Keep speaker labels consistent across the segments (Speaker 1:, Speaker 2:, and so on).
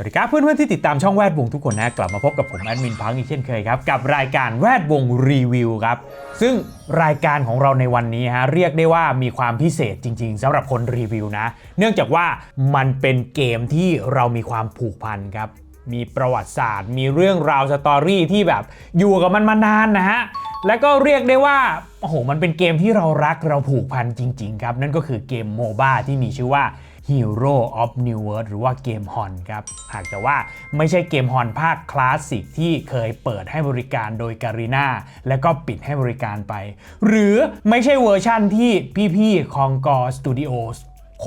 Speaker 1: วัสดีครับเพื่อนๆที่ติดตามช่องแวดวงทุกคนนะกลับมาพบกับผมแอดมินพังอีกเช่นเคยครับ กับรายการแวดวงรีวิวครับ ซึ่งรายการของเราในวันนี้ฮะเรียกได้ว่ามีความพิเศษจริง ๆสำหรับคนรีวิวนะ เนื่องจากว่ามันเป็นเกมที่เรามีความผูกพันครับ มีประวัติศาสตร์ มีเรื่องราวสตอรี่ที่แบบอยู่กับมันมานานนะฮะแล้วก็เรียกได้ว่าโอ้โหมันเป็นเกมที่เรารักเราผูกพันจริง ๆ ครับ นั่นก็คือเกมโมบ้าที่มีชื่อว่า Hero of New World หรือว่าเกมฮอนครับ หากแต่ว่าไม่ใช่เกมฮอนภาคคลาสสิกที่เคยเปิดให้บริการโดยการีนาแล้วก็ปิดให้บริการไป หรือไม่ใช่เวอร์ชั่นที่พี่ๆคองกอสตูดิโอ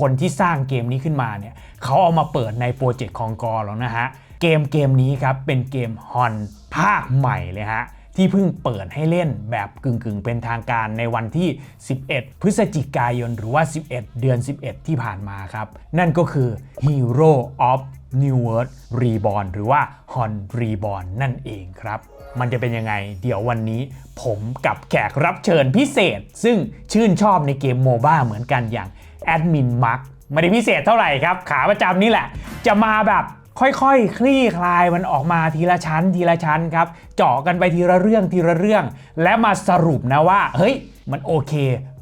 Speaker 1: คนที่สร้างเกมนี้ขึ้นมาเนี่ยเขาเอามาเปิดในโปรเจกต์คองกอแล้วนะฮะ เกมเกมนี้ครับเป็นเกมฮอนภาคใหม่เลยฮะ ที่เพิ่งเปิดให้เล่นแบบกึ่งๆ เป็นทางการในวันที่ 11 พฤศจิกายน หรือว่า 11 เดือน 11 ที่ผ่านมาครับ นั่นก็คือ Hero of New World Reborn หรือว่า Hon Reborn นั่นเองครับ มันจะเป็นยังไง เดี๋ยววันนี้ผมกับแขกรับเชิญพิเศษ ซึ่งชื่นชอบในเกมโมบ้าเหมือนกันอย่างแอดมินมาร์คไม่ได้พิเศษเท่าไหร่ครับ ขาประจำนี่แหละ จะมาแบบ ค่อยๆ คลี่คลายมันออกมาทีละชั้น ทีละชั้นครับ เจาะกันไปทีละเรื่องทีละเรื่อง และมาสรุปนะว่า เฮ้ย มันโอเค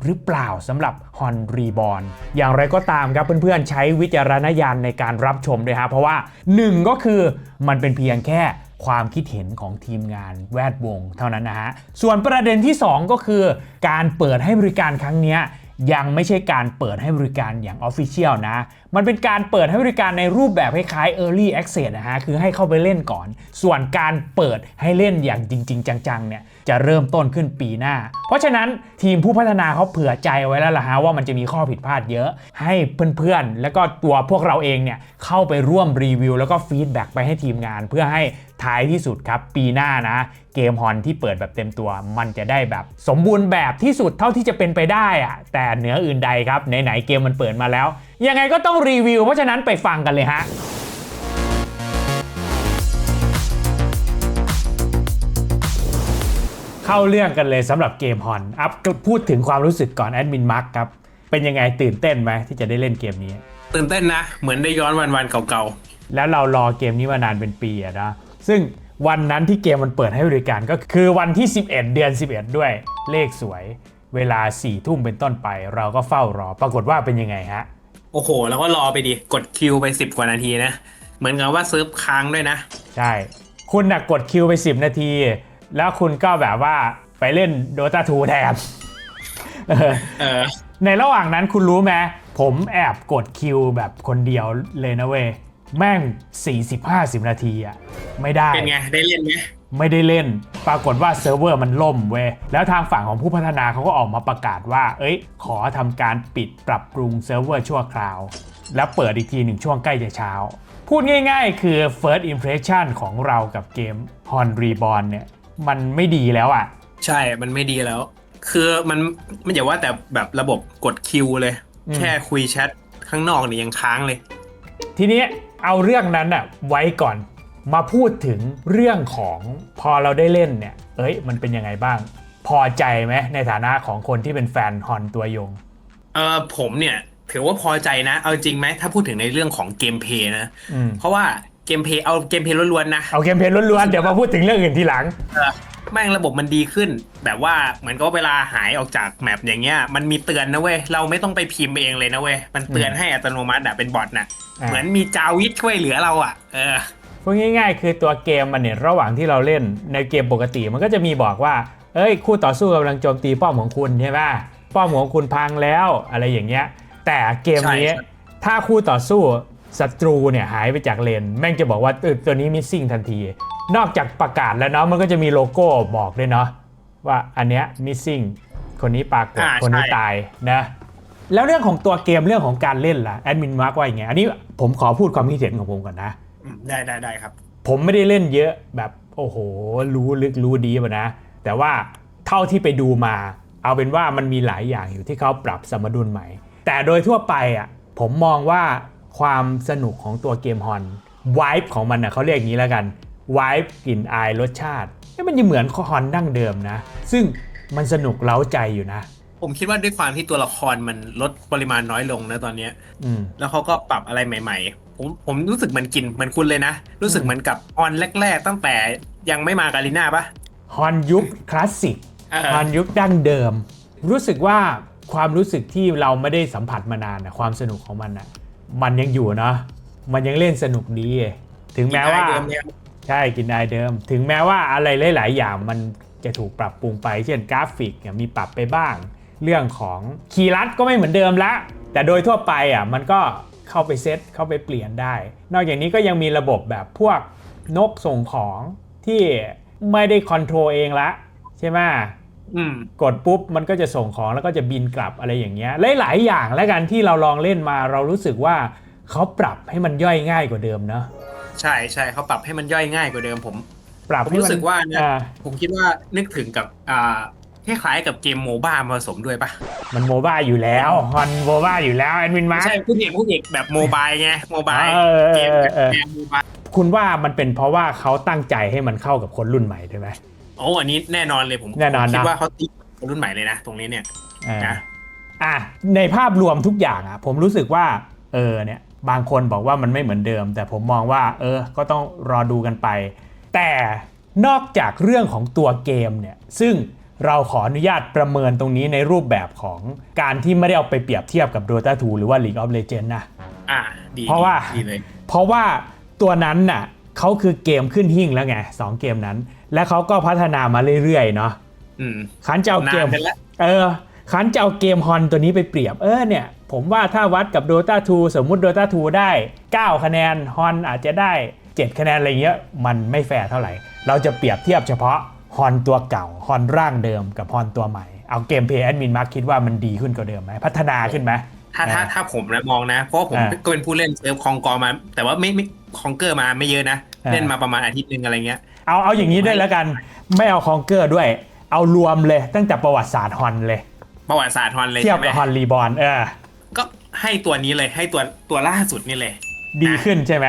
Speaker 1: หรือเปล่าสำหรับฮอนรีบอ n อย่างไรก็ตามครับเพื่อนๆ ใช้วิจารณญาณในการรับชมด้วยฮะเพราะว่า 1 ก็คือมันเป็นเพียงแค่ความคิดเห็นของทีมงานแวดวงเท่านั้นนะฮะ ส่วนประเด็นที่ 2 ก็คือ การเปิดให้บริการครั้งนี้ ยังไม่ใช่การเปิดให้บริการอย่าง Official นะ มันเป็นการเปิดให้บริการในรูปแบบคล้ายๆ Early Access นะฮะ คือให้เข้าไปเล่นก่อน ส่วนการเปิดให้เล่นอย่างจริง ๆ จังๆ เนี่ยจะเริ่มต้นขึ้นปีหน้า เพราะฉะนั้นทีมผู้พัฒนาเขาเผื่อใจไว้แล้วล่ะฮะว่ามันจะมีข้อผิดพลาดเยอะ ให้เพื่อนๆ แล้วก็ตัวพวกเราเองเนี่ยเข้าไปร่วมรีวิว แล้วก็ฟีดแบ็กไปให้ทีมงาน เพื่อให้ ท้ายที่สุดครับ ปีหน้านะเกมฮอนที่เปิดแบบเต็มตัว มันจะได้แบบสมบูรณ์แบบที่สุดเท่าที่จะเป็นไปได้อะแต่เหนืออื่นใดครับไหนๆเกมมันเปิดมาแล้ว ยังไงก็ต้องรีวิว เพราะฉะนั้นไปฟังกันเลยฮะเข้าเรื่องกันเลยสำหรับเกมฮอนอัพพูดถึงความรู้สึกก่อนแอดมินมาร์กครับ เป็นยังไงตื่นเต้นไหมที่จะได้เล่นเกมนี้
Speaker 2: ตื่นเต้นนะ เหมือนได้ย้อนวันวันๆเก่า
Speaker 1: แล้วเรารอเกมนี้มานานเป็นปีอะนะ ซึ่งวันนั้นที่เกมมันเปิดให้บริการก็คือวันที่ 11 เดือน 11 ด้วยเลขสวยเวลา4ี่ทุ่มเป็นต้นไป เราก็เฝ้ารอ ปรากฏว่าเป็นยังไงฮะ
Speaker 2: ๆโอ้โห แล้วก็รอไปดิ กดคิวไป 10 กว่านาทีนะ เหมือนกับว่าเซิร์ฟค้างด้วยนะ
Speaker 1: ใช่ คุณน่ะกดคิวไป 10 นาที แล้วคุณก็แบบว่าไปเล่น Dota 2 แทนเออ
Speaker 2: เออ
Speaker 1: ในระหว่างนั้นคุณรู้ไหมผมแอบกดคิวแบบคนเดียวเลยนะเว้ย แม่ง 40-50 นาทีอะไม่ได้
Speaker 2: เป็นไง ได้เล่นไหม
Speaker 1: ไม่ได้เล่น ปรากฏว่าเซิร์ฟเวอร์มันล่มเว้ย แล้วทางฝั่งของผู้พัฒนาเขาก็ออกมาประกาศว่า เอ้ย ขอทำการปิดปรับปรุงเซิร์ฟเวอร์ชั่วคราว แล้วเปิดอีกทีหนึ่งช่วงใกล้จะเช้า พูดง่ายๆ คือ first impression ของเรากับเกม Hon Reborn เนี่ย มันไม่ดีแล้วอะ่ะ
Speaker 2: ใช่ มันไม่ดีแล้ว คือมันไม่อย่าว่าแต่แบบระบบกดคิวเลย
Speaker 1: อืม
Speaker 2: แค่คุยแชทข้างนอกนี่ยังค้างเลย
Speaker 1: ทีนี้ เอาเรื่องนั้นอะไว้ก่อนมาพูดถึงเรื่องของพอเราได้เล่นเนี่ยเอ้ยมันเป็นยังไงบ้าง พอใจไหมในฐานะของคนที่เป็นแฟนฮอนตัวยง
Speaker 2: เออผมเนี่ยถือว่าพอใจนะ เอาจริงไหมถ้าพูดถึงในเรื่องของเกมเพลย์นะ
Speaker 1: อืม
Speaker 2: เพราะว่าเกมเพลย์เอาเกมเพลย์ล้วนๆนะ
Speaker 1: เอาเกมเพลย์ล้วนๆ เดี๋ยวมาพูดถึงเรื่องอื่นทีหลัง
Speaker 2: เออ แม่งระบบมันดีขึ้น แบบว่าเหมือนก็เวลาหายออกจากแมปอย่างเงี้ยมันมีเตือนนะเว้ยเราไม่ต้องไปพิมพ์เองเลยนะเว้ยมันเตือนให้อัตโนมัติอะเป็นบอทน่ะ
Speaker 1: อ่า
Speaker 2: เหมือนมีจาวิทช่วยเหลือเราอะเออ
Speaker 1: พูดง่ายๆ คือตัวเกมมันเนี่ยระหว่างที่เราเล่นในเกมปกติมันก็จะมีบอกว่า เอ้ย คู่ต่อสู้กำลังโจมตีป้อมของคุณใช่ไหมป้อมของคุณพังแล้วอะไรอย่างเงี้ย แต่เกมนี้
Speaker 2: ใช่ใช่
Speaker 1: ถ้าคู่ต่อสู้ ศัตรูเนี่ยหายไปจากเลน แม่งจะบอกว่าเออตัวนี้มิสซิ่งทันที นอกจากประกาศแล้วเนาะมันก็จะมีโลโก้บอกด้วยเนาะว่าอันเนี้ยมิสซิ่งคนนี้ปรากฏ
Speaker 2: อ่า
Speaker 1: คนนี้
Speaker 2: ใช่
Speaker 1: ตายนะแล้วเรื่องของตัวเกมเรื่องของการเล่นล่ะแอดมินมาร์กว่าอย่างไงอันนี้ผมขอพูดความคิดเห็นของผมก่อนนะ
Speaker 2: อืมได้ได้ได้ครับ
Speaker 1: ผมไม่ได้เล่นเยอะแบบโอ้โห รู้ลึกรู้ดีป่ะนะ แต่ว่าเท่าที่ไปดูมา เอาเป็นว่ามันมีหลายอย่างอยู่ที่เขาปรับสมดุลใหม่ แต่โดยทั่วไปอะผมมองว่า ความสนุกของตัวเกมฮอนวายของมันอะเขาเรียกอย่างนี้แล้วกันวายกลิ่นอายรสชาติเอ้ยมันยังเหมือนฮอนดั้งเดิมนะ ซึ่งมันสนุกเล้าใจอยู่นะ
Speaker 2: ผมคิดว่าด้วยความที่ตัวละครมันลดปริมาณน้อยลงนะตอนเนี้ย
Speaker 1: อืม
Speaker 2: แล้วเขาก็ปรับอะไรใหม่ ๆ ผมผมรู้สึกเหมือนกินเหมือนคุณเลยนะ รู้สึกเหมือนกับออนแรก ๆ ตั้งแต่ยังไม่มาการีน่าปะ
Speaker 1: ฮอนยุคคลาสสิก
Speaker 2: เออ
Speaker 1: ฮอนยุคดั้งเดิม รู้สึกว่าความรู้สึกที่เราไม่ได้สัมผัสมานานนะความสนุกของมันอะ มันยังอยู่เนาะมันยังเล่นสนุกดี ถึงแม้ว่า
Speaker 2: เดิมเนี่ย
Speaker 1: ใช่กินได้เดิม ถึงแม้ว่าอะไรหลาย ๆ อย่างมันจะถูกปรับปรุงไป เช่นกราฟิกเนี่ยมีปรับไปบ้าง เรื่องของคีย์ลัดก็ไม่เหมือนเดิมละ แต่โดยทั่วไปอะมันก็เข้าไปเซตเข้าไปเปลี่ยนได้ นอกจากนี้ก็ยังมีระบบแบบพวกนกส่งของที่ไม่ได้คอนโทรลเองละ ใช่ไหม
Speaker 2: อืม
Speaker 1: กดปุ๊บมันก็จะส่งของแล้วก็จะบินกลับอะไรอย่างเงี้ยหลายๆอย่างแล้วกันที่เราลองเล่นมาเรารู้สึกว่าเขาปรับให้มันย่อยง่ายกว่าเดิมเนาะ
Speaker 2: ใช่ใช่เขาปรับให้มันย่อยง่ายกว่าเดิมผม
Speaker 1: ปรับ
Speaker 2: ผม
Speaker 1: ให้
Speaker 2: รู้
Speaker 1: มัน
Speaker 2: สึกว่านะ
Speaker 1: อ่า
Speaker 2: ผมคิดว่านึกถึงกับอ่าคล้ายๆกับเกมโมบ้ามาผสมด้วยปะ
Speaker 1: มันโมบ้าอยู่แล้วฮอนโมบ้าอยู่แล้วแอดมินมา
Speaker 2: ไม่ใช่ผู้เอกผู้เอกแบบโมบายไงโมบาย
Speaker 1: เออเออ
Speaker 2: เกมแบบ
Speaker 1: เออ
Speaker 2: แนวโมบาย
Speaker 1: คุณว่ามันเป็นเพราะว่าเขาตั้งใจให้มันเข้ากับคนรุ่นใหม่ใช่ไหม
Speaker 2: โอ้อันนี้แน่นอนเลยผม
Speaker 1: แน่นอนนะ
Speaker 2: ผมคิดว่าเขาตีคนรุ่นใหม่เลยนะ ตรงนี้เนี่ย
Speaker 1: อ่า
Speaker 2: นะ
Speaker 1: อะในภาพรวมทุกอย่างอะ ผมรู้สึกว่า เออเนี่ย บางคนบอกว่ามันไม่เหมือนเดิม แต่ผมมองว่า เออ ก็ต้องรอดูกันไป แต่นอกจากเรื่องของตัวเกมเนี่ย ซึ่งเราขออนุญาตประเมินตรงนี้ในรูปแบบของการที่ไม่ได้เอาไปเปรียบเทียบกับ Dota 2 หรือว่า League of Legends นะ
Speaker 2: อ่า ดี
Speaker 1: เพราะว่า
Speaker 2: ดีเลย
Speaker 1: เพราะว่าตัวนั้นน่ะเขาคือเกมขึ้นหิ่งแล้วไงสองเกมนั้น และเขาก็พัฒนามาเรื่อยๆเนาะ
Speaker 2: อืม
Speaker 1: ขันจะเอาเกม
Speaker 2: นานไปแล้ว
Speaker 1: เออขันจะเอาเกมฮอนตัวนี้ไปเปรียบเออเนี่ย ผมว่าถ้าวัดกับ Dota 2 สมมุติ Dota 2 ได้ 9 คะแนนฮอนอาจจะได้ 7 คะแนนอะไรเงี้ยมันไม่แฟร์เท่าไหร่ เราจะเปรียบเทียบเฉพาะฮอนตัวเก่าฮอนร่างเดิมกับฮอนตัวใหม่ เอาเกมเพย์แอดมินมาร์คิดว่ามันดีขึ้นกว่าเดิมไหมพัฒนาขึ้นไหม
Speaker 2: ถ้าถ้า
Speaker 1: อ่า
Speaker 2: ถ้าผมนะมองนะ เพราะว่าผม
Speaker 1: อ่า
Speaker 2: ก็เป็นผู้เล่นเซิร์ฟคองกอมา แต่ว่าไม่ไม่คองเกอร์มาไม่เยอะนะ
Speaker 1: อ่า
Speaker 2: เล่นมาประมาณอาทิตย์หนึ่งอะไรเงี้ย
Speaker 1: เอาเอาอย่างนี้ด้วยแล้วกัน ไม่เอาคองเกอร์ด้วย เอารวมเลยตั้งแต่ประวัติศาสตร์ฮอนเลย
Speaker 2: ประวัติศาสตร์ฮอนเลย
Speaker 1: เทียบ
Speaker 2: ใช่ไหม
Speaker 1: กับฮอนรีบอลเออ
Speaker 2: ก็ให้ตัวนี้เลยให้ตัวตัวล่าสุดนี่เลย
Speaker 1: ดีขึ้นใช่ไหม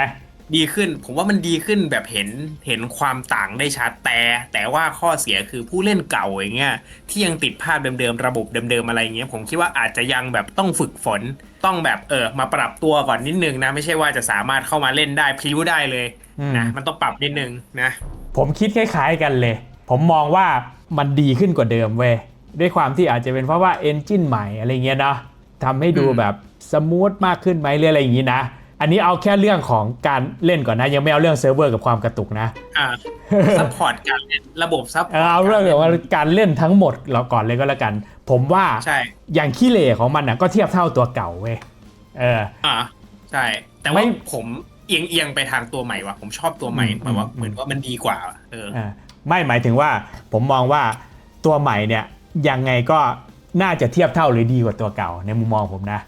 Speaker 2: ดีขึ้น ผมว่ามันดีขึ้นแบบเห็นเห็นความต่างได้ชัดแต่ แต่ว่าข้อเสียคือผู้เล่นเก่าอย่างเงี้ยที่ยังติดภาพเดิมๆระบบเดิมๆอะไรเงี้ยผมคิดว่าอาจจะยังแบบต้องฝึกฝน ต้องแบบเออมาปรับตัวก่อนนิดนึงนะ ไม่ใช่ว่าจะสามารถเข้ามาเล่นได้พลิ้วได้เลยนะมันต้องปรับนิดนึงนะ
Speaker 1: ผมคิดคล้ายๆกันเลย ผมมองว่ามันดีขึ้นกว่าเดิมเว้ยด้วยความที่อาจจะเป็นเพราะว่าเอนจินใหม่อะไรเงี้ยเนาะทำให้ดู
Speaker 2: อืม
Speaker 1: แบบสมูทมากขึ้นไหมหรืออะไรอย่างงี้นะ อันนี้เอาแค่เรื่องของการเล่นก่อนนะ ยังไม่เอาเรื่องเซิร์ฟเวอร์กับความกระตุกนะ
Speaker 2: อ่าซัพพอร์ตการเล่นระบบซัพพ
Speaker 1: เอ
Speaker 2: อร์
Speaker 1: อ
Speaker 2: ต
Speaker 1: เอาเรื่องแบบว่าการเล่นทั้งหมดเราก่อนเลยก็แล้วกัน ผมว่า
Speaker 2: ใช่
Speaker 1: อย่างขี้เหร่ของมันน่ะก็เทียบเท่าตัวเก่าเว้ยเออ
Speaker 2: อ่าใช่ แต่
Speaker 1: ไม่
Speaker 2: ว่าผม เอียงเอียงไปทางตัวใหม่ว่ะผมชอบตัวใหม่
Speaker 1: อืม
Speaker 2: เหมือนว่า
Speaker 1: อืม
Speaker 2: เหมือนว่ามันดีกว่าเออ
Speaker 1: อ่าไม่หมายถึงว่าผมมองว่าตัวใหม่เนี่ยยังไงก็น่าจะเทียบเท่าหรือดีกว่าตัวเก่าในมุมมองผมนะ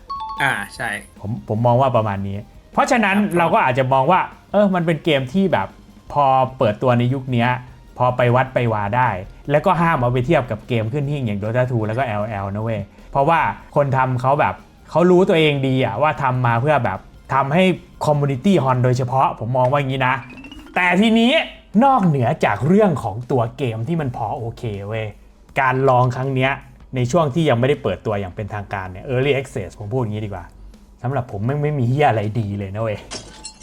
Speaker 2: อ่าใช่
Speaker 1: ผมผมมองว่าประมาณนี้ เพราะฉะนั้น
Speaker 2: ครับ
Speaker 1: เราก็อาจจะมองว่า เออมันเป็นเกมที่แบบพอเปิดตัวในยุคเนี้ย พอไปวัดไปวาได้ แล้วก็ห้ามเอาไปเทียบกับเกมขึ้นหิ่งอย่าง Dota 2 แล้วก็ LL นะเว้ย เพราะว่าคนทำเขาแบบเขารู้ตัวเองดีอะว่าทำมาเพื่อแบบ ทำให้คอมมูนิตี้ฮอนโดยเฉพาะผมมองว่าอย่างนี้นะ แต่ทีนี้นอกเหนือจากเรื่องของตัวเกมที่มันพอโอเคเว้ยการลองครั้งเนี้ยในช่วงที่ยังไม่ได้เปิดตัวอย่างเป็นทางการเนี่ย Early Access ผมพูดอย่างนี้ดีกว่าสำหรับผมไม่งไม่มีเฮียอะไรดีเลยนะเว้ย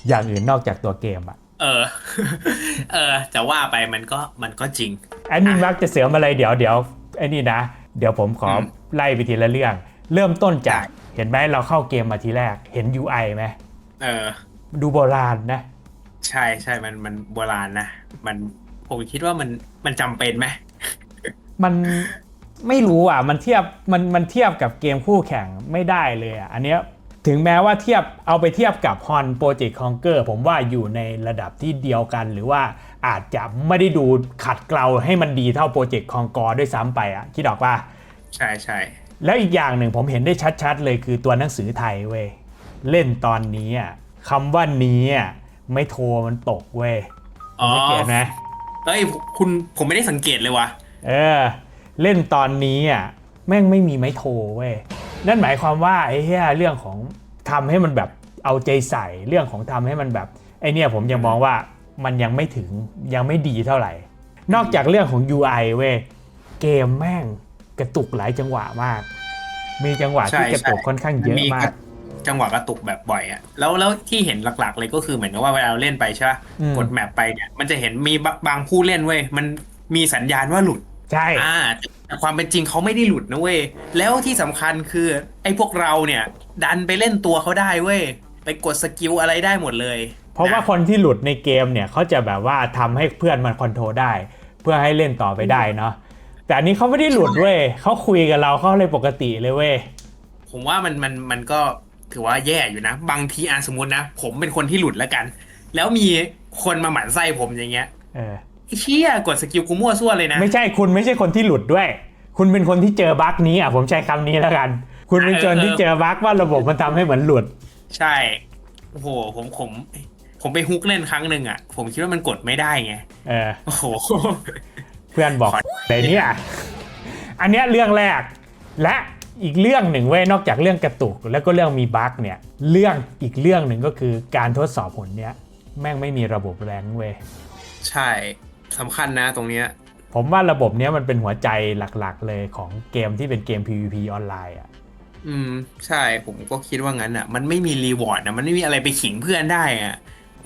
Speaker 1: อย่างอื่นนอกจากตัวเกมอะ
Speaker 2: เออ เออจะว่าไปมันก็มันก็จริง
Speaker 1: แอดมินมักจะเสริมอะไรเดี๋ยวเดี๋ยวไอ้นี่นะ เดี๋ยวผมขออ
Speaker 2: ม
Speaker 1: ไล่ไปทีละเรื่อง เริ่มต้นจาก เห็นไหมเราเข้าเกมมาทีแรก เห็น UI ไหม
Speaker 2: เออ
Speaker 1: ดูโบราณนะ
Speaker 2: ใช่ใช่มันมันโบราณนะ มันผมคิดว่ามันมันจำเป็นไหม
Speaker 1: มันไม่รู้อะ มันเทียบมันมันเทียบกับเกมคู่แข่งไม่ได้เลยอะ อันเนี้ยถึงแม้ว่าเทียบเอาไปเทียบกับ Hon Project Conquer ผมว่าอยู่ในระดับที่เดียวกันหรือว่าอาจจะไม่ได้ดูขัดเกลาให้มันดีเท่า Project Conquer ด้วยซ้ำไปอะ คิดออกป่ะ
Speaker 2: ใช่ใช่
Speaker 1: แล้วอีกอย่างหนึ่งผมเห็นได้ชัดๆ เลยคือตัวหนังสือไทยเว้ยเล่นตอนนี้อะคำว่านี้อะไม่โทรมันตกเว้ย
Speaker 2: อ๋อ
Speaker 1: ไม่เก็ตไหม
Speaker 2: เอ้ยคุณผมไม่ได้สังเกตเลยว่ะ
Speaker 1: เออ เล่นตอนนี้อะแม่งไม่มีไม้โทรเว้ยนั่นหมายความว่าไอ้เหี้ยเรื่องของทำให้มันแบบเอาใจใส่เรื่องของทำให้มันแบบไอเนี่ยผมยังมองว่ามันยังไม่ถึงยังไม่ดีเท่าไหร่ นอกจากเรื่องของ UI เว้ยเกมแม่ง กกระตุกหลายจังหวะมาก มีจังหวะที่
Speaker 2: ใช่
Speaker 1: กระตุก
Speaker 2: ใช่
Speaker 1: ค่อนข้างเยอะมาก
Speaker 2: จังหวะกระตุกแบบบ่อยอะแล้วแล้วที่เห็นหลักๆ เลยก็คือเหมือนกับว่าเวลาเราเล่นไปใช่ปะ
Speaker 1: อืม
Speaker 2: กดแมปไปเนี่ยมันจะเห็นมีบางผู้เล่นเว้ยมันมีสัญญาณว่าหลุด
Speaker 1: ใช่
Speaker 2: อ่าแต่ความเป็นจริงเขาไม่ได้หลุดนะเว้ยแล้วที่สำคัญคือ ไอ้พวกเราเนี่ย ดันไปเล่นตัวเขาได้เว้ยไปกดสกิลอะไรได้หมดเลย
Speaker 1: เพราะว่าคนที่หลุดในเกมเนี่ยเขาจะแบบว่าทำให้เพื่อนมันคอนโทรลได้ เพื่อให้เล่นต่อไปได้เนาะ แต่อันนี้เขาไม่ได้หลุดเว้ยเขาคุยกับเราเขาเลยปกติเลยเว้ย
Speaker 2: ผมว่ามันมันมันก็ถือว่าแย่อยู่นะ บางทีอะสมมตินะ ผมเป็นคนที่หลุดแล้วกัน แล้วมีคนมาหมั่นไส้ผมอย่างเงี้ย
Speaker 1: เออ
Speaker 2: ไอ้เชี่ยกดสกิลกูมั่วซั่วเลยนะ
Speaker 1: ไม่ใช่คุณไม่ใช่คนที่หลุดด้วย คุณเป็นคนที่เจอบั๊กนี้อะผมใช้คำนี้แล้วกัน คุณเป็นคนที่เจอบั๊กว่าระบบมันทำให้เหมือนหลุด
Speaker 2: ใช่โอ้โหผมผม ผมไปฮุกเล่นครั้งหนึ่งอะ ผมคิดว่ามันกดไม่ได้ไง
Speaker 1: เออ
Speaker 2: โอ้โห
Speaker 1: เพื่อนบอก
Speaker 2: อ
Speaker 1: แต่เนี่ยอันเนี้ยเรื่องแรกและอีกเรื่องหนึ่งเว้ยนอกจากเรื่องกระตุก แล้วก็เรื่องมีบั๊กเนี่ยเรื่องอีกเรื่องหนึ่งก็คือการทดสอบผลเนี้ยแม่งไม่มีระบบแรงเว้ย
Speaker 2: ใช่สำคัญนะตรงเนี้ย
Speaker 1: ผมว่าระบบเนี้ยมันเป็นหัวใจหลักๆเลยของเกมที่เป็นเกม PVP ออนไลน์อะ
Speaker 2: อืมใช่ผมก็คิดว่างั้นอะ มันไม่มีรีวอร์ดนะมันไม่มีอะไรไปขิงเพื่อนได้อะ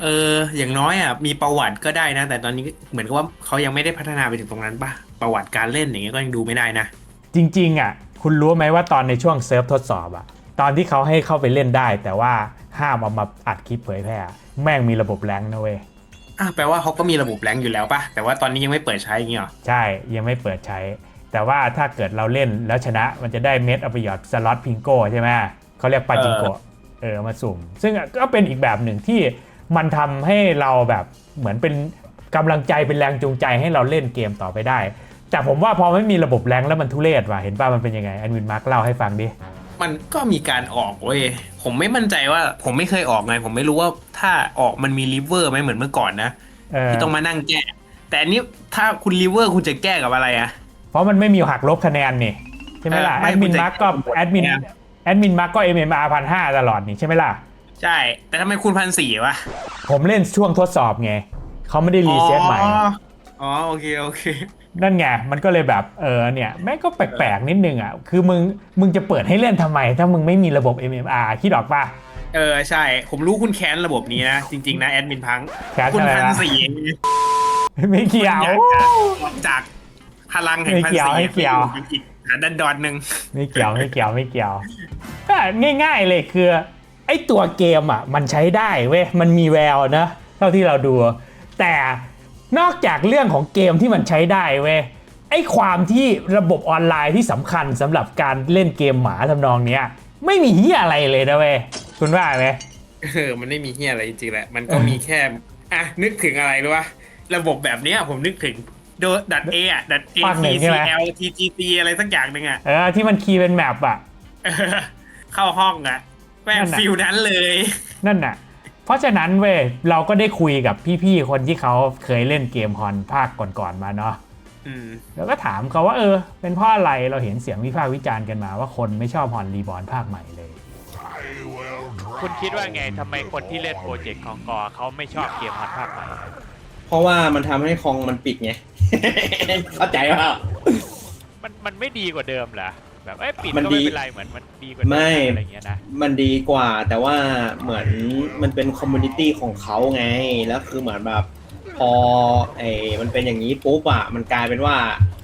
Speaker 2: เออ อย่างน้อยอะมีประวัติก็ได้นะ แต่ตอนนี้เหมือนกับว่าเขายังไม่ได้พัฒนาไปถึงตรงนั้นป่ะประวัติการเล่นอย่างเงี้ยก็ยังดูไม่ได้นะ
Speaker 1: จริงๆอะคุณรู้ไหมว่าตอนในช่วงเซิร์ฟทดสอบอะตอนที่เขาให้เข้าไปเล่นได้ แต่ว่าห้ามเอามาอัดคลิปเผยแพร่แม่งมีระบบแรงนะเว้ย
Speaker 2: อะแปลว่าเขาก็มีระบบแรงอยู่แล้วป่ะแต่ว่าตอนนี้ยังไม่เปิดใช้อย่างเงี้ยหรอ
Speaker 1: ใช่ยังไม่เปิดใช้ แต่ว่าถ้าเกิดเราเล่นแล้วชนะมันจะได้เม็ดเอาไปหยอดสล็อตพิงโก้ใช่ไหมเขาเรียกปาจิงโกะเออมาสุ่ม ซึ่งก็เป็นอีกแบบหนึ่งที่ มันทำให้เราแบบเหมือนเป็นกำลังใจเป็นแรงจูงใจให้เราเล่นเกมต่อไปได้ แต่ผมว่าพอไม่มีระบบแรงแล้วมันทุเรศว่ะเห็นป่ะมันเป็นยังไงแอนวินมาร์กเล่าให้ฟังดิ
Speaker 2: มันก็มีการออกเว้ยผมไม่มั่นใจว่าผมไม่เคยออกไง ผมไม่รู้ว่าถ้าออกมันมีลิเวอร์ไหมเหมือนเมื่อก่อนนะ
Speaker 1: เออ
Speaker 2: ที่ต้องมานั่งแก้แต่อันนี้ถ้าคุณลิเวอร์คุณจะแก้กับอะไรอะ
Speaker 1: เพราะมันไม่มีหักลบคะแนนนี่ใช่ไหมล่ะ
Speaker 2: เออ
Speaker 1: แอ
Speaker 2: ไม่
Speaker 1: ดมิน
Speaker 2: คุณจะ
Speaker 1: มาร์กก็
Speaker 2: คุณจะ
Speaker 1: แอดมิน
Speaker 2: แก้
Speaker 1: แอดมินมาร์กก็ MMR พันห้าตลอดนี่ใช่ไหมล่ะ
Speaker 2: ใช่ แต่ทำไมคุณพันสี่วะ
Speaker 1: ผมเล่นช่วงทดสอบไงเขาไม่ได้รีเซ็ตใหม่
Speaker 2: อ๋ออ๋อโอเคโอเค
Speaker 1: นั่นไงมันก็เลยแบบเออเนี่ยแม่งก็แปลกๆนิดนึงอะคือมึงมึงจะเปิดให้เล่นทำไม ถ้ามึงไม่มีระบบ MMR คิดออกป่ะ
Speaker 2: เออใช่ ผมรู้คุณแค้นระบบนี้นะ จริง ๆ นะแอดมินพัง
Speaker 1: แค้น
Speaker 2: คุณ
Speaker 1: อะไร
Speaker 2: พัน
Speaker 1: นะ
Speaker 2: สี่
Speaker 1: ไม่เกี่ยว
Speaker 2: อยากจะออกจากพลังแห่ง
Speaker 1: ไม่
Speaker 2: พัน
Speaker 1: เกี่ยว
Speaker 2: สี่
Speaker 1: ไม่เกี่ยว
Speaker 2: ไปอีกหาดันดอนหนึ่ง
Speaker 1: ไม่เกี่ยวไม่เกี่ยวไม่เกี่ยวก็ง่ายๆเลยคือ ไอ้ตัวเกมอะมันใช้ได้เว้ยมันมีแววนะเท่าที่เราดู แต่นอกจากเรื่องของเกมที่มันใช้ได้เว้ยไอ้ความที่ระบบออนไลน์ที่สำคัญสำหรับการเล่นเกมหมาทำนองเนี้ยไม่มีเฮียอะไรเลยนะเว้ยคุณว่าไหม
Speaker 2: เออมันไม่มีเฮียอะไรจริงๆแหละมันก็มีแค่อะนึกถึงอะไรรู้ป่ะระบบแบบเนี้ยผมนึกถึงโดดัดเออะดัดเอ
Speaker 1: ภาคหนึ่
Speaker 2: ที
Speaker 1: งใช่
Speaker 2: ซี
Speaker 1: ไหม
Speaker 2: เอลทีจีซีอะไรสักอย่างหนึ่งอะ
Speaker 1: เออที่มันคีย์เป็นแมปอะ
Speaker 2: เออเข้าห้องอะ แม่ง
Speaker 1: นั่นน่ะ
Speaker 2: ฟิลนั้นเลย
Speaker 1: นั่นน่ะ เพราะฉะนั้นเว้ยเราก็ได้คุยกับพี่ๆคนที่เขาเคยเล่นเกมฮอนภาคก่อนๆมาเนาะ
Speaker 2: อืม
Speaker 1: แล้วก็ถามเขาว่าเออ เป็นเพราะอะไรเราเห็นเสียงวิพากษ์วิจารณ์กันมาว่าคนไม่ชอบฮอนรีบอ r ภาคใหม่เลย
Speaker 3: คุณคิดว่าไงทำไมคนที่เล่นโปรเจกต์ของกอเขาไม่ชอบเกมฮอตภาคใหม่
Speaker 4: เพราะว่ามันทำให้คลองมันปิดไง เข้าใจเปล่า
Speaker 3: มันมันไม่ดีกว่าเดิมเหรอ แบบเอ้ยปิด
Speaker 4: มัน
Speaker 3: ก็
Speaker 4: ดี
Speaker 3: ไม่เป็นไรเหมือนมันดีกว่าเดิ
Speaker 4: ไม่
Speaker 3: อะไรอย่างเงี้ยนะ
Speaker 4: มันดีกว่า แต่ว่าเหมือนมันเป็นคอมมูนิตี้ของเขาไง แล้วคือเหมือนแบบ พอไอ้มันเป็นอย่างนี้ปุ๊บอะมันกลายเป็นว่า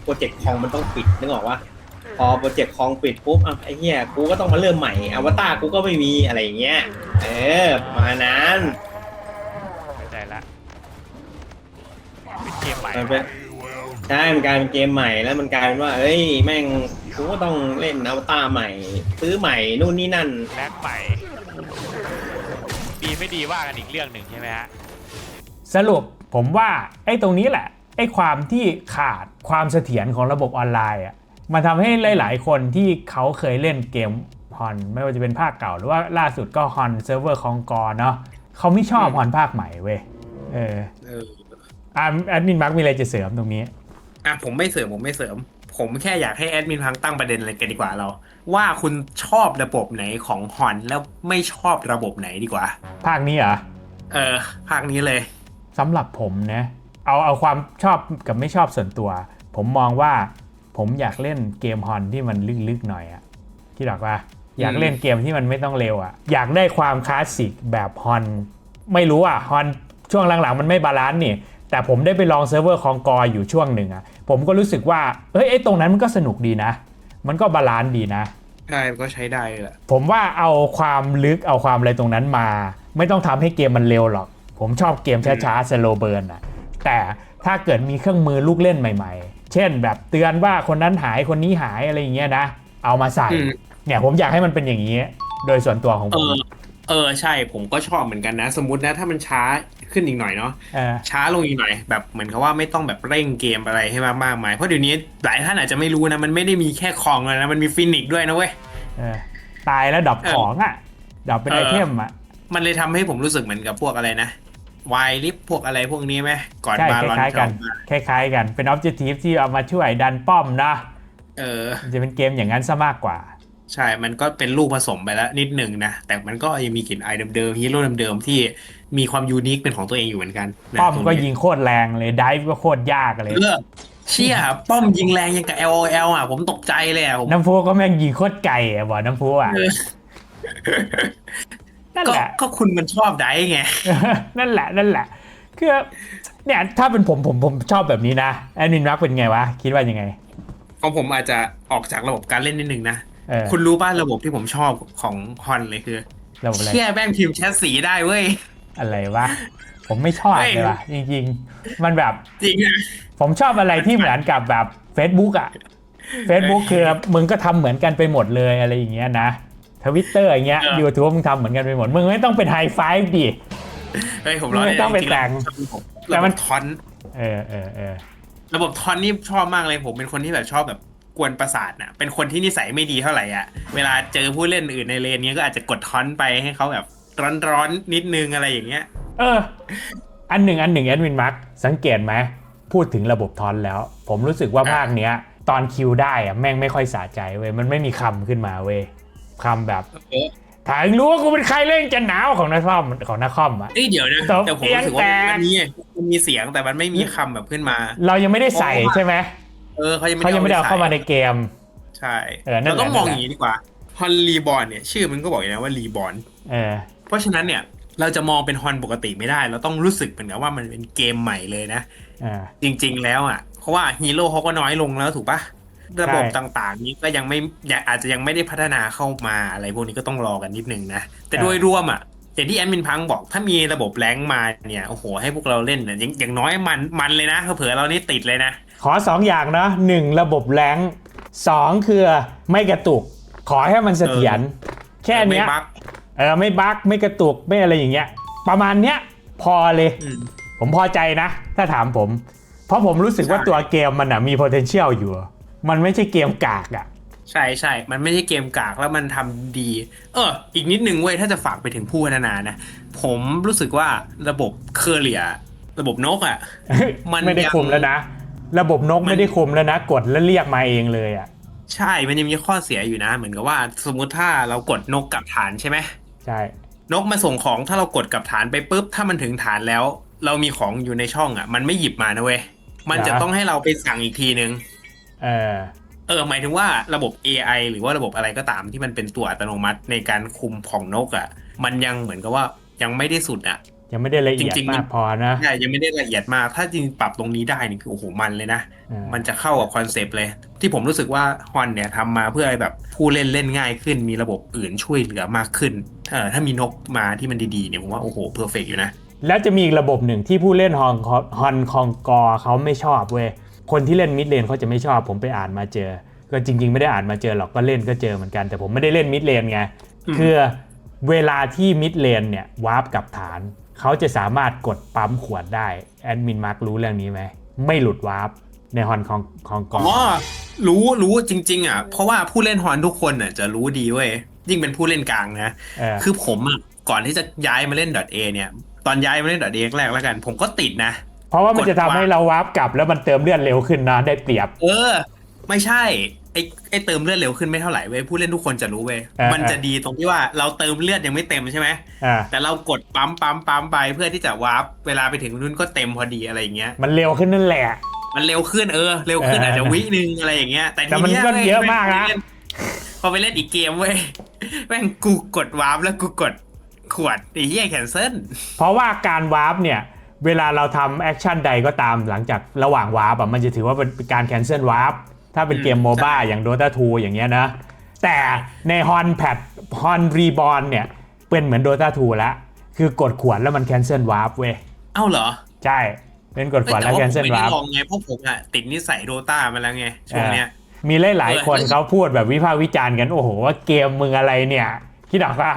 Speaker 4: โปรเจกต์คองมันต้องปิดนึกออกว่า พอโปรเจกต์คองปิดปุ๊บอะไอ้เหี้ยกูก็ต้องมาเริ่มใหม่อวตารกูก็ไม่มีอะไรอย่างเงี้ยเออประมาณนั้น
Speaker 3: เข้าใจละเป็นเกมใหม่
Speaker 4: มันเป็น ใช่มันกลายเป็นเกมใหม่แล้วมันกลายเป็นว่า เอ้ย แม่งกูก็ต้องเล่นอวตารใหม่ ซื้อใหม่นู่นนี่นั่น
Speaker 3: แลกใหม่ดีไม่ดีว่ากันอีกเรื่องหนึ่งใช่ไหมฮะ
Speaker 1: สรุปผมว่าไอ้ตรงนี้แหละไอ้ความที่ขาดความเสถียรของระบบออนไลน์อะมันทำให้หลาย ๆ คนที่เขาเคยเล่นเกมฮอน ไม่ว่าจะเป็นภาคเก่าหรือว่าล่าสุดก็ฮอนเซิร์ฟเวอร์ของกอเนาะเขาไม่ชอบ
Speaker 2: อืม
Speaker 1: ฮอนภาคใหม่เว้ยเออ
Speaker 2: เออ
Speaker 1: อ่าแอดมินมาร์กมีอะไรจะเสริมตรงนี้
Speaker 2: อะผมไม่เสริมผมไม่เสริม ผมแค่อยากให้แอดมินพังตั้งประเด็นอะไรกันดีกว่าเรา ว่าคุณชอบระบบไหนของฮอนแล้วไม่ชอบระบบไหนดีกว่า
Speaker 1: ภาคนี้เหรอ
Speaker 2: เออภาคนี้เลย
Speaker 1: สำหรับผมนะเอาเอาความชอบกับไม่ชอบส่วนตัว ผมมองว่าผมอยากเล่นเกมฮอนที่มันลึกๆหน่อยอะที่บอกว่าอยากเล่นเกมที่มันไม่ต้องเร็วอะอยากได้ความคลาสสิกแบบฮอนไม่รู้อะฮอนช่วงหลังๆมันไม่บาลานซ์นี่ แต่ผมได้ไปลองเซิร์ฟเวอร์คองกออยู่ช่วงหนึ่งอะ ผมก็รู้สึกว่าเฮ้ยไอ้ตรงนั้นมันก็สนุกดีนะ มันก็บาลานซ์ดีนะ
Speaker 2: ใช่ก็ใช้ได้แหละ
Speaker 1: ผมว่าเอาความลึกเอาความอะไรตรงนั้นมา ไม่ต้องทำให้เกมมันเร็วหรอก ผมชอบเกมช้าๆสโลเบิร์นอะแต่ถ้าเกิดมีเครื่องมือลูกเล่นใหม่ ๆ เช่น แบบเตือนว่าคนนั้นหายคนนี้หายอะไรอย่างเงี้ยนะ เอามาใส่
Speaker 2: อืม
Speaker 1: เนี่ยผมอยากให้มันเป็นอย่างนี้ โดยส่วนตัวของผ
Speaker 2: เอ
Speaker 1: ม
Speaker 2: อเออใช่ผมก็ชอบเหมือนกันนะ สมมตินะถ้ามันช้า ขึ้นอีกหน่อยเนาะ
Speaker 1: เออ
Speaker 2: ช้าลงอีกหน่อยแบบเหมือนกับว่าไม่ต้องแบบเร่งเกมอะไรให้มากมากมายเพราะเดี๋ยวนี้หลายท่านอาจจะไม่รู้นะมันไม่ได้มีแค่คองแล้วนะมันมีฟินิกซ์ด้วยนะเว้ย
Speaker 1: เออตายแล้วดรอป
Speaker 2: เออ
Speaker 1: ของอะดรอปเป็น
Speaker 2: เอ
Speaker 1: ไอ
Speaker 2: อ
Speaker 1: เทมอะ
Speaker 2: มันเลยทำให้ผมรู้สึกเหมือนกับพวกอะไรนะวายลิฟพวกอะไรพวกนี้ไหมก่อน
Speaker 1: ใช่
Speaker 2: บา
Speaker 1: ค
Speaker 2: ลอน
Speaker 1: ล้ายๆกัน
Speaker 2: จะออมา
Speaker 1: คล้ายๆกัน เป็นออบเจกตีฟที่เอามาช่วยดันป้อมนะ
Speaker 2: เออ
Speaker 1: มันจะเป็นเกมอย่างนั้นซะมากกว่า
Speaker 2: ใช่ มันก็เป็นลูกผสมไปแล้วนิดหนึ่งนะ แต่มันก็ยังมีกลิ่นอายเดิมๆฮีโร่เดิมๆที่มีความยูนิคเป็นของตัวเองอยู่เหมือนกันนะ
Speaker 1: ป้อม
Speaker 2: ตรง
Speaker 1: ก็
Speaker 2: นี้
Speaker 1: ยิงโคตรแรงเลยดิฟก็โคตรยากเลย
Speaker 2: เออเชี่ยป้อมยิงแรงยังกับ LOL อะ ผมตกใจเลยอะผม
Speaker 1: น้ำพุก็แม่งยิงโคตรไก่อะบอกน้ำพุอะ
Speaker 2: เออ
Speaker 1: นั่น
Speaker 2: ก็
Speaker 1: แหละ
Speaker 2: ก็คุณมันชอบไดไง
Speaker 1: นั่นแหละ นั่นแหละ คือเนี่ยถ้าเป็นผมผมผมชอบแบบนี้นะแอดมินรักเป็นไงวะ คิดว่ายังไง
Speaker 2: ของผมอาจจะออกจากระบบการเล่นนิดนึงนะ
Speaker 1: เออ
Speaker 2: คุณรู้ป่ะระบบที่ผมชอบของฮอนเลยคือ
Speaker 1: ระบบอะไร
Speaker 2: เชี่ยแม่งพิมพ์แชทสีได้เว้ย
Speaker 1: อะไรวะ ผมไม่ชอบ
Speaker 2: เฮ้ย
Speaker 1: เลยว่ะจริง ๆ มันแบบ
Speaker 2: จริงนะ
Speaker 1: ผมชอบอะไรที่เหมือนกับแบบ Facebook อะ Facebook คือมึงก็ทำเหมือนกันไปหมดเลยอะไรอย่างเงี้ยนะทวิตเตอร์อย่างเงี้ยยูทูบมึงทำเหมือนกันไปหมด มึงไม่ต้องเป็นไฮไฟฟ์ดิ
Speaker 2: เฮ้ยผมร้อน
Speaker 1: ไม่ต้องไปแต่งแต่
Speaker 2: แต่
Speaker 1: มั
Speaker 2: มันนทอน
Speaker 1: เออเออเออ
Speaker 2: ระบบทอนนี่ชอบมากเลยผมเป็นคนที่แบบชอบแบบ กวนประสาทน่ะ เป็นคนที่นิสัยไม่ดีเท่าไหร่อะ เวลาเจอผู้เล่นอื่นในเลนเนี้ยก็อาจจะกดทอนไปให้เขาแบบร้อนๆนิดนึงอะไรอย่างเงี้ย
Speaker 1: เออ อันหนึ่งอันหนึ่งแอดมินมาร์คสังเกตไหมพูดถึงระบบทอนแล้ว ผมรู้สึกว่า
Speaker 2: อะ
Speaker 1: ภาคเนี้ย ตอนคิวได้อะแม่งไม่ค่อยสะใจเว้ยมันไม่มีคำขึ้นมาเว้ยคำแบบ
Speaker 2: เออ
Speaker 1: ถ้ามึงรู้ว่ากูเป็นใครเล่นจะหนาวของนักคอมของนักคอมอะ
Speaker 2: เอ้ยเดี๋ยวนะ
Speaker 1: ตบ
Speaker 2: แต่ผมรู้สึกว่า
Speaker 1: เสียงแตก
Speaker 2: มันมีมันมีเสียงแต่มันไม่มีคำแบบขึ้นมา
Speaker 1: เรายังไม่ได้ใส่ใช่ไหม
Speaker 2: เออเขายังไม่
Speaker 1: เขายังไม่ได้เอาเข้ามาในเกม
Speaker 2: ใช่
Speaker 1: เออนั่นแหละ
Speaker 2: เราต้องมอง
Speaker 1: นั่นแหละ
Speaker 2: อย่างนี้ดีกว่าฮอนรีบอลเนี่ยชื่อมันก็บอกอยู่นะว่ารีบอล
Speaker 1: เออ
Speaker 2: เพราะฉะนั้นเนี่ยเราจะมองเป็นฮอนปกติไม่ได้ เราต้องรู้สึกเหมือนกับว่ามันเป็นเกมใหม่เลยนะ
Speaker 1: อ่า
Speaker 2: จริงๆ แล้วอะ เพราะว่าฮีโร่เขาก็น้อยลงแล้วถูกปะระบบ
Speaker 1: ใช่
Speaker 2: ต่างๆ นี้ก็ยังไม่ยังอาจจะยังไม่ได้พัฒนาเข้ามาอะไรพวกนี้ก็ต้องรอกันนิดนึงนะ แต่
Speaker 1: อ่า
Speaker 2: โดยรวมอะอย่างที่แอดมินพังบอกถ้ามีระบบแรงค์มาเนี่ยโอ้โหให้พวกเราเล่นเนี่ยอย่างอย่างน้อยมันมันเลยนะเผื่อๆเรานี่ติดเลยนะ
Speaker 1: ขอสองอย่างนะหนึ่งระบบแรงค์สองคือไม่กระตุก ขอให้มันเสถียรแค่เนี้ย
Speaker 2: ไม่บั๊ก
Speaker 1: เออไม่บั๊กไม่กระตุกไม่อะไรอย่างเงี้ย ประมาณเนี้ยพอเลย
Speaker 2: อืม
Speaker 1: ผมพอใจนะ ถ้าถามผม เพราะผมรู้สึกว่า
Speaker 2: ใช่
Speaker 1: ตัวเกมมันอะมี potential อยู่ มันไม่ใช่เกมกากอะ
Speaker 2: ใช่ใช่ มันไม่ใช่เกมกากแล้วมันทำดี เออ อีกนิดนึงเว้ย ถ้าจะฝากไปถึงผู้พัฒนานะ ผมรู้สึกว่าระบบเคอร์เรีย ระบบนกอะ มัน
Speaker 1: ไม่ได้
Speaker 2: ยัง
Speaker 1: คุมแล้วนะ ระบบนก
Speaker 2: มัน
Speaker 1: ไม่ได้คุมแล้วนะกดแล้วเรียกมาเองเลยอะ
Speaker 2: ใช่มันยังมีข้อเสียอยู่นะ เหมือนกับว่าสมมุติถ้าเรากดนกกลับฐานใช่ไหม
Speaker 1: ใช่
Speaker 2: นกมาส่งของถ้าเรากดกลับฐานไปปุ๊บถ้ามันถึงฐานแล้ว เรามีของอยู่ในช่องอะ มันไม่หยิบมานะเว้ยมันจะต้องให้เราไปสั่งอีกทีนึง
Speaker 1: เออ
Speaker 2: เออหมายถึงว่าระบบ AI หรือว่าระบบอะไรก็ตามที่มันเป็นตัวอัตโนมัติในการคุมของนกอะ มันยังเหมือนกับว่ายังไม่ได้สุดอะ
Speaker 1: ยังไม่ได้ละเอียด
Speaker 2: จริงๆ
Speaker 1: มากพอนะ
Speaker 2: ใช่ยังไม่ได้ละเอียดมาก ถ้าจริงปรับตรงนี้ได้นี่คือโอ้โหมันเลยนะ
Speaker 1: เออ
Speaker 2: มันจะเข้ากับคอนเซปต์เลย ที่ผมรู้สึกว่าฮอนเนี่ยทำมาเพื่อให้แบบผู้เล่นเล่นง่ายขึ้น มีระบบอื่นช่วยเหลือมากขึ้นเออถ้ามีนกมาที่มันดีๆเนี่ยผมว่าโอ้โหเพอร์เฟกอยู่นะ
Speaker 1: แล้วจะมีอีกระบบหนึ่งที่ผู้เล่นฮอนฮอนคองกอเขาไม่ชอบเว้ยคนที่เล่นมิดเลนเขาจะไม่ชอบผมไปอ่านมาเจอ ก็จริง ๆ ไม่ได้อ่านมาเจอหรอกก็เล่นก็เจอเหมือนกันแต่ผมไม่ได้เล่นมิดเลนไง
Speaker 2: อืม
Speaker 1: คือเวลาที่มิดเลนเนี่ยวาร์ปกับฐานเขาจะสามารถกดปั๊มขวดได้ แอดมินมาร์ครู้เรื่องนี้ไหม ไม่หลุดวาร์ปในฮอนคองคองกอ
Speaker 2: อ๋อรู้รู้จริง ๆ อะ เพราะว่าผู้เล่นฮอนทุกคนน่ะจะรู้ดีเว้ย ยิ่งเป็นผู้เล่นกลางนะ
Speaker 1: เออ
Speaker 2: คือผมอะก่อนที่จะย้ายมาเล่น .a เนี่ย ตอนย้ายมาเล่น .a แรกแล้วกัน ผมก็ติดนะ
Speaker 1: เพราะว่ามัน
Speaker 2: กด
Speaker 1: จะทำให้
Speaker 2: วาร์ป
Speaker 1: เราวาร์ปกลับแล้วมันเติมเลือดเร็วขึ้นนะได้เปรียบ
Speaker 2: เออ ไม่ใช่ ไอ้ไอ้เติมเลือดเร็วขึ้นไม่เท่าไหร่เว้ยผู้เล่นทุกคนจะรู้เว้ย
Speaker 1: เออ
Speaker 2: มันจะดีตรงที่ว่าเราเติมเลือดยังไม่เต็มใช่ไหม
Speaker 1: อ่า
Speaker 2: แต่เรากดปั๊มปั๊มปั๊มไปเพื่อที่จะวาร์ปเวลาไปถึงนู่นก็เต็มพอดีอะไรอย่างเงี้ย
Speaker 1: มันเร็วขึ้นนั่นแหละ
Speaker 2: มันเร็วขึ้นเออเร็วขึ้น
Speaker 1: เอออ
Speaker 2: อาจจะวินึงอะไรอย่างเงี้ย แต่
Speaker 1: แต่
Speaker 2: ที
Speaker 1: มัน
Speaker 2: เนี้ย
Speaker 1: ก็
Speaker 2: ว้
Speaker 1: เยอะมากนะ
Speaker 2: พอไปเล่นอีกเกมเว้ยแม่งกูกดวาร์ปแล้วกูกดขวดไอ้เหี้ยแคนเซิล
Speaker 1: เพราะว่าการวาร์ปเนี่ย เวลาเราทำแอคชั่นใดก็ตามหลังจากระหว่างวาร์ปอะมันจะถือว่าเป็นการแคนเซิลวาร์ป ถ้าเป็นเกมโมบ้าอย่าง Dota 2 อย่างเงี้ยนะ แต่ในฮอนแพดฮอนรีบอลเนี่ย เป็นเหมือน Dota 2 แล้ว คือกดขวดแล้วมันแคนเซิลวาร์ปเว้ย
Speaker 2: เอ้าเหรอ
Speaker 1: ใช่ เป็นกด
Speaker 2: เอ้
Speaker 1: ข
Speaker 2: ยว
Speaker 1: ด
Speaker 2: แต่
Speaker 1: แล้ว
Speaker 2: ว่า
Speaker 1: แค
Speaker 2: ผ
Speaker 1: น
Speaker 2: ม
Speaker 1: เซิล
Speaker 2: ไม่
Speaker 1: วา
Speaker 2: ได้
Speaker 1: ร์ป
Speaker 2: ลองไงเพราะผมอะติดนิสัยโดตามาแล้วไงช่วงเนี้ย
Speaker 1: มีหลายๆคน
Speaker 2: เออ
Speaker 1: เขาพูดแบบวิพากษ์วิจารณ์กัน โอ้โหว่าเกมมึงอะไรเนี่ยคิดออกปะ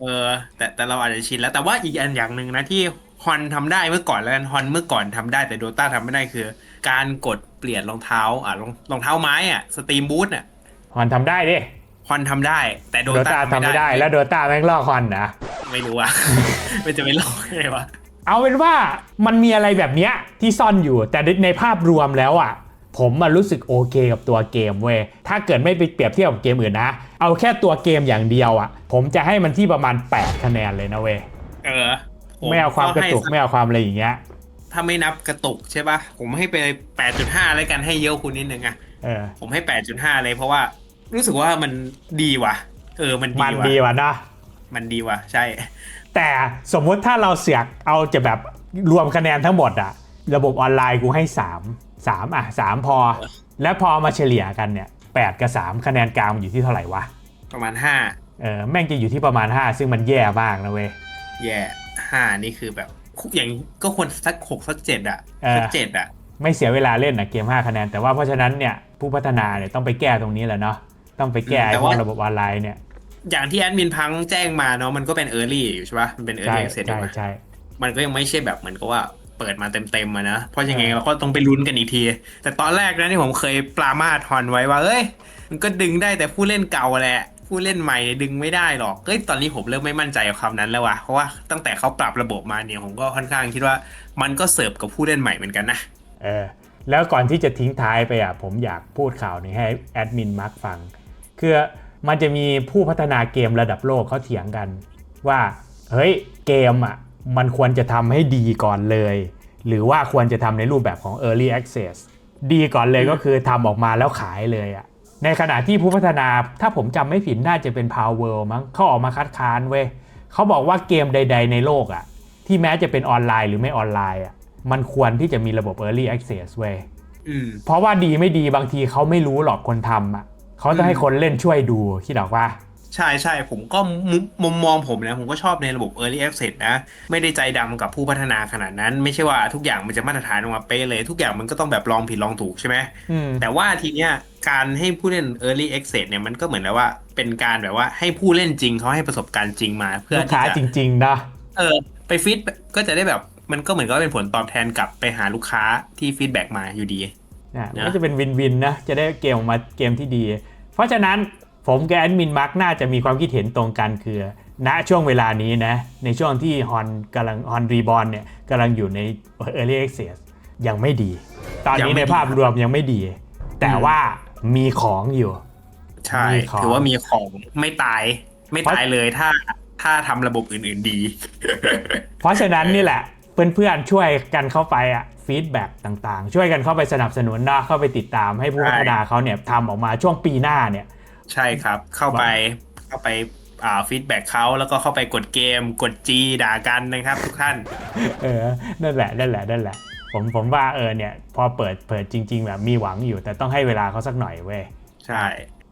Speaker 2: เออ แต่แต่เราอาจจะชินแล้วแต่ว่าอีกอันอย่างหนึ่งนะที่ฮอนทำได้เมื่อก่อนแล้วกันฮอนเมื่อก่อนทำได้แต่โดตาทำไม่ได้คือ การกดเปลี่ยนรองเท้าอะรองรองเท้าไม้อะสตรีมบูทอะ
Speaker 1: ฮอนทำได้ดิ
Speaker 2: ฮอนทำได้ แต่โด
Speaker 1: โด
Speaker 2: ตา
Speaker 1: ตาทำไม่ได้แล้วโดตาแม่งลอกฮอนนะ
Speaker 2: ไม่รู้อะมันจะไม่ลอกไงวะ
Speaker 1: เอาเป็นว่ามันมีอะไรแบบเนี้ยที่ซ่อนอยู่ แต่ในภาพรวมแล้วอะ ผมมารู้สึกโอเคกับตัวเกมเว้ยถ้าเกิดไม่ไปเปรียบเทียบกับเกมอื่นนะ เอาแค่ตัวเกมอย่างเดียวอะ ผมจะให้มันที่ประมาณ 8 คะแนนเลยนะเว้ย
Speaker 2: เออผ
Speaker 1: ไม่เอาความกระตุก
Speaker 2: ให้
Speaker 1: ไม่เอาความอะไรอย่างเงี้ย
Speaker 2: ถ้าไม่นับกระตุกใช่ป่ะผมให้ไป8.5แล้วกันให้เยอะคุณนิดนึงอะ
Speaker 1: เออ
Speaker 2: ผมให้8.5เลยเพราะว่ารู้สึกว่ามันดีว่ะ เออมันดี
Speaker 1: มัน
Speaker 2: ว่ะ
Speaker 1: ดีว่ะนะ
Speaker 2: มันดีว่ะ ใช่
Speaker 1: แต่สมมุติถ้าเราเสือกเอาจะแบบรวมคะแนนทั้งหมดอะระบบออนไลน์กูให้ 3 3อะ3พอ แล้วพอมาเฉลี่ยกันเนี่ย8กับ 3 คะแนนกลางมันอยู่ที่เท่าไหร่วะ
Speaker 2: ประมาณ
Speaker 1: เออแม่งจะอยู่ที่ประมาณ 5 ซึ่งมันแย่มากนะเว้ย
Speaker 2: 5แย่5นี่คือแบบ อย่างก็ควรสัก6สัก7อะ
Speaker 1: เออ
Speaker 2: สัก7อะ
Speaker 1: ไม่เสียเวลาเล่นนะเกม5คะแนน แต่ว่าเพราะฉะนั้นเนี่ยผู้พัฒนาเนี่ยต้องไปแก้ตรงนี้แหละเนาะต้องไปแก้
Speaker 2: อืมแต่
Speaker 1: ไอ้พว
Speaker 2: ว่า
Speaker 1: กระบบออนไลน์เนี่ย
Speaker 2: อย่างที่แอดมินพังแจ้งมาเนาะมันก็เป็น Early อยู่ใช่ป่ะมันเป็น
Speaker 1: ใช่
Speaker 2: Early Access
Speaker 1: ใช่
Speaker 2: อยู่ปะ
Speaker 1: ใช่
Speaker 2: มันก็ยังไม่ใช่แบบเหมือนกับว่าเปิดมาเต็มๆอะนะ เพราะยังไง
Speaker 1: เออ
Speaker 2: เราก็ต้องไปลุ้นกันอีกที แต่ตอนแรกนะที่ผมเคยปรามาทฮอนไว้ว่าเอ้ย มันก็ดึงได้แต่ผู้เล่นเก่าแหละ ผู้เล่นใหม่ดึงไม่ได้หรอกเอ้ยตอนนี้ผมเริ่มไม่มั่นใจกับคำนั้นแล้ววะเพราะว่าตั้งแต่เขาปรับระบบมาเนี่ยผมก็ค่อนข้างคิดว่ามันก็เสิร์ฟกับผู้เล่นใหม่เหมือนกันนะ
Speaker 1: เออแล้วก่อนที่จะทิ้งท้ายไปอะผมอยากพูดข่าวนี้ให้แอดมินมาร์กฟังคือมันจะมีผู้พัฒนาเกมระดับโลกเขาเถียงกัน ว่าเฮ้ยเกมอะมันควรจะทำให้ดีก่อนเลย หรือว่าควรจะทำในรูปแบบของ Early Access ดีก่อนเลยก็คือทำออกมาแล้วขายเลยอะ ในขณะที่ผู้พัฒนาถ้าผมจำไม่ผิดน่าจะเป็น Power World มั้งเขาออกมาคัดค้านเว้ยเขาบอกว่าเกมใด ๆ ในโลกอะที่แม้จะเป็นออนไลน์หรือไม่ออนไลน์อะมันควรที่จะมีระบบ Early Access เว้ย
Speaker 2: อืม
Speaker 1: เพราะว่าดีไม่ดีบางทีเขาไม่รู้หรอกคนทำอะเขาจะให้คนเล่นช่วยดูคิดออกว่า
Speaker 2: ใช่ใช่ผมก็มุมมุมมองผมนะผมก็ชอบในระบบ Early Access นะ ไม่ได้ใจดำกับผู้พัฒนาขนาดนั้น ไม่ใช่ว่าทุกอย่างมันจะมาตรฐานออกมาเป๊ะเลย ทุกอย่างมันก็ต้องแบบลองผิดลองถูกใช่ไหม
Speaker 1: อืม
Speaker 2: แต่ว่าทีเนี้ยการให้ผู้เล่น Early Access เนี่ยมันก็เหมือนแล้วว่าเป็นการแบบว่าให้ผู้เล่นจริงเขาให้ประสบการณ์จริงมา เพื่อ
Speaker 1: ลูก
Speaker 2: ที่
Speaker 1: ค้า
Speaker 2: จะ
Speaker 1: จริง ๆ นะ
Speaker 2: เออ ไปฟีดก็จะได้แบบมันก็เหมือนก็เป็นผลตอบแทนกลับไปหาลูกค้าที่ฟีดแบ็กมาอยู่ดี
Speaker 1: นะมัน
Speaker 2: นะ
Speaker 1: ก็จะเป็นวินวินนะจะได้เกมออกมาเกมที่ดี เพราะฉะนั้น ผมกับแอดมินมาร์กน่าจะมีความคิดเห็นตรงกันคือ ณช่วงเวลานี้นะ ในช่วงที่ฮอนกำลังฮอนรีบอลเนี่ยกำลังอยู่ใน Early Access ยังไม่ดี ตอน
Speaker 2: ยัง
Speaker 1: นี้
Speaker 2: ไม่
Speaker 1: ใน
Speaker 2: ดี
Speaker 1: ภาพรวมยังไม่ดี แต่ว่ามีของอยู่
Speaker 2: ใช่
Speaker 1: มีของ
Speaker 2: ถือว่ามีของไม่ตาย ไม่ตายเลยถ้าถ้าทำระบบอื่นๆดี
Speaker 1: เพราะฉะนั้นนี่แหละเพื่อนๆช่วยกันเข้าไปอะฟีดแบ็กต่างๆ ช่วยกันเข้าไปสนับสนุนนะเข้าไปติดตามให้ผู้
Speaker 2: ใช่
Speaker 1: พัฒนาเขาเนี่ยทำออกมาช่วงปีหน้าเนี่ย
Speaker 2: ใช่ครับ เข้าไปเข้าไปอ่าฟีดแบ็กเขาแล้วก็เข้าไปกดเกม กดจีด่ากันนะครับทุกท่าน
Speaker 1: เออ นั่นแหละ นั่นแหละ นั่นแหละ ผมผมว่าเออเนี่ย พอเปิดเปิดจริง ๆ แบบมีหวังอยู่ แต่ต้องให้เวลาเขาสักหน่อยเว้ย
Speaker 2: ใช่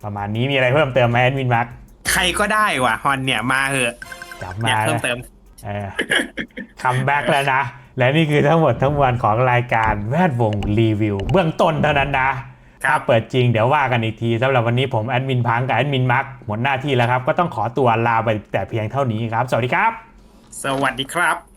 Speaker 1: ประมาณนี้มีอะไรเพิ่มเติมไหมแอดมินมาร์ก
Speaker 2: ใครก็ได้ว่ะฮอนเนี่ยมาเหอะ
Speaker 1: จับ
Speaker 2: เนี่
Speaker 1: มาย
Speaker 2: เพิ่ม
Speaker 1: แล้ว
Speaker 2: เติม
Speaker 1: เออคัมแบ็กแล้วนะ และนี่คือทั้งหมดทั้งมวลของรายการแวดวงรีวิว เบื้องต้นเท่านั้นนะ
Speaker 2: ครับ
Speaker 1: ถ้าเปิดจริงเดี๋ยวว่ากันอีกทีสำหรับวันนี้ผมแอดมินพังกับแอดมินมาร์กหมดหน้าที่แล้วครับ ก็ต้องขอตัวลาไปแต่เพียงเท่านี้ครับ สวัสดีครับ
Speaker 2: สวัสดีครับ